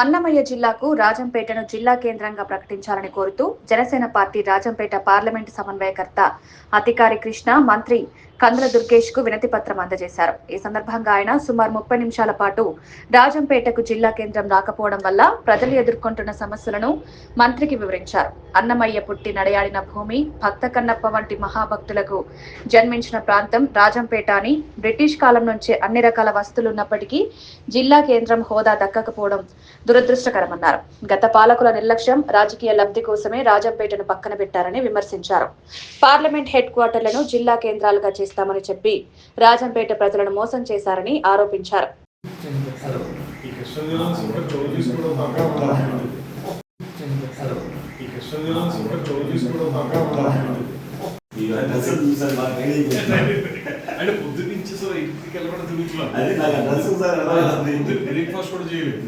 అన్నమయ్య జిల్లాకు రాజంపేటను జిల్లా కేంద్రంగా ప్రకటించాలని కోరుతూ జనసేన పార్టీ రాజంపేట పార్లమెంటు సమన్వయకర్త అధికారి కృష్ణ మంత్రి కందుల దుర్గేష్కు వినతి పత్రం అందజేశారు. ఈ సందర్భంగా ఆయన సుమారు ముప్పై నిమిషాల పాటు రాజంపేటకు జిల్లా కేంద్రం రాకపోవడం వల్ల ప్రజలు ఎదుర్కొంటున్న సమస్యలను మంత్రికి వివరించారు. అన్నమయ్య పుట్టి నడయాడిన భూమి భక్త కన్నప్ప వంటి మహాభక్తులకు జన్మించిన ప్రాంతం రాజంపేట అని బ్రిటిష్ కాలం నుంచే అన్ని రకాల వస్తువులు ఉన్నప్పటికీ జిల్లా కేంద్రం హోదా దక్కకపోవడం దురదృష్టకరమన్నారు. గత పాలకుల నిర్లక్ష్యం రాజకీయ లబ్ధి కోసమే రాజంపేటను పక్కన పెట్టారని విమర్శించారు. పార్లమెంట్ హెడ్ క్వార్టర్లను జిల్లా కేంద్రాలుగా చేస్తామని చెప్పి రాజంపేట ప్రజలను మోసం చేశారని ఆరోపించారు. అంటే పొద్దు నుంచి సో ఇంటికి వెళ్ళకుండా తిరుగుతున్నాం. అది నాకు అడ్రస్ సార్ ఎలా ఉంది? బ్రేక్ఫాస్ట్ కూడా చేయలేదు.